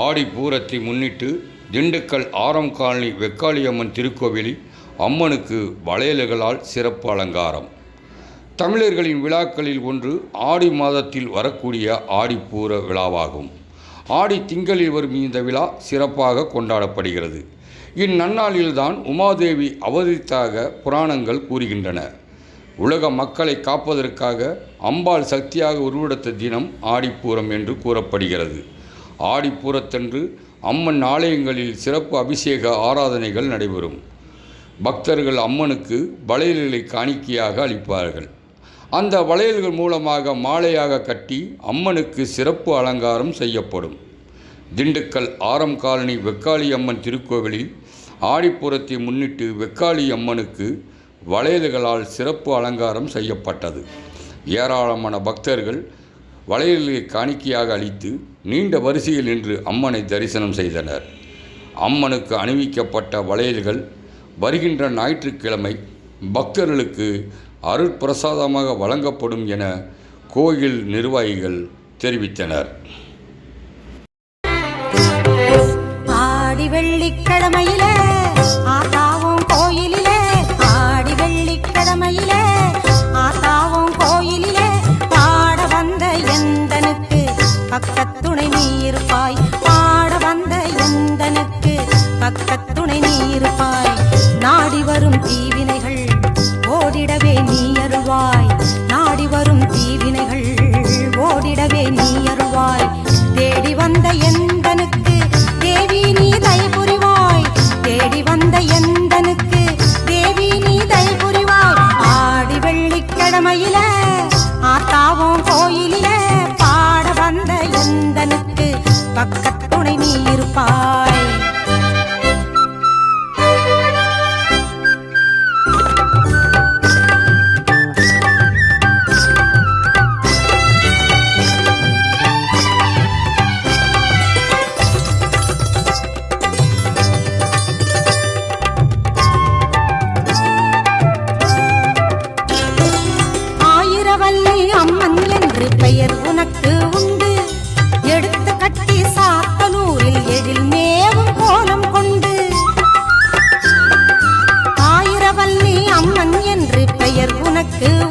ஆடி பூரத்தை முன்னிட்டு திண்டுக்கல் ஆரம் காலனி வெக்காளியம்மன் திருக்கோவிலில் அம்மனுக்கு வளையல்களால் சிறப்பு அலங்காரம். தமிழர்களின் விழாக்களில் ஒன்று ஆடி மாதத்தில் வரக்கூடிய ஆடிப்பூர விழாவாகும். ஆடி திங்களில் வரும் இந்த விழா சிறப்பாக கொண்டாடப்படுகிறது. இந்நன்னாளில்தான் உமாதேவி அவதரித்தாக புராணங்கள் கூறுகின்றன. உலக மக்களை காப்பதற்காக அம்பாள் சக்தியாக உருவெடுத்த தினம் ஆடிப்பூரம் என்று கூறப்படுகிறது. ஆடிப்பூரத்தன்று அம்மன் ஆலயங்களில் சிறப்பு அபிஷேக ஆராதனைகள் நடைபெறும். பக்தர்கள் அம்மனுக்கு வளையல்களை காணிக்கையாக அளிப்பார்கள். அந்த வளையல்கள் மூலமாக மாலையாக கட்டி அம்மனுக்கு சிறப்பு அலங்காரம் செய்யப்படும். திண்டுக்கல் ஆரம் காலனி வெக்காளி அம்மன் திருக்கோவிலில் ஆடிப்புறத்தை முன்னிட்டு வெக்காளி அம்மனுக்கு வளையல்களால் சிறப்பு அலங்காரம் செய்யப்பட்டது. ஏராளமான பக்தர்கள் வளையல்களை காணிக்கையாக அளித்து நீண்ட வரிசையில் நின்று அம்மனை தரிசனம் செய்தனர். அம்மனுக்கு அணிவிக்கப்பட்ட வளையல்கள் வருகின்ற ஞாயிற்றுக்கிழமை பக்தர்களுக்கு அருட்பிரசாதமாக வழங்கப்படும் என கோயில் நிர்வாகிகள் தெரிவித்தனர். ஆடி வெள்ளிக்கிழமையில பக்கத்துணை நீ இருப்பாய் பாட வந்த எந்தனுக்கு பக்கத்துணை நீ இருப்பாய் நாடி வரும் தீவினைகள் ஓடிடவே நீ அருவாய் நாடி வரும் தீவினைகள் ஓடிடவே நீ அருவாய் தேடி வந்த எந்தனுக்கு தேவி நீ தை புரிவாய். தேடி வந்த எந்தனுக்கு தேவி நீ தை புரிவாய். ஆடி வெள்ளிக்கிழமையில வந்த பக்கத்துணை நீ இருப்பாய். அம்மன் என்று பெயர் உனக்கு சாத்தனூரில் எழில் மேவும் கோலம் கொண்டு. ஆயிரவல்லி அம்மன் என்று பெயர் உனக்கு.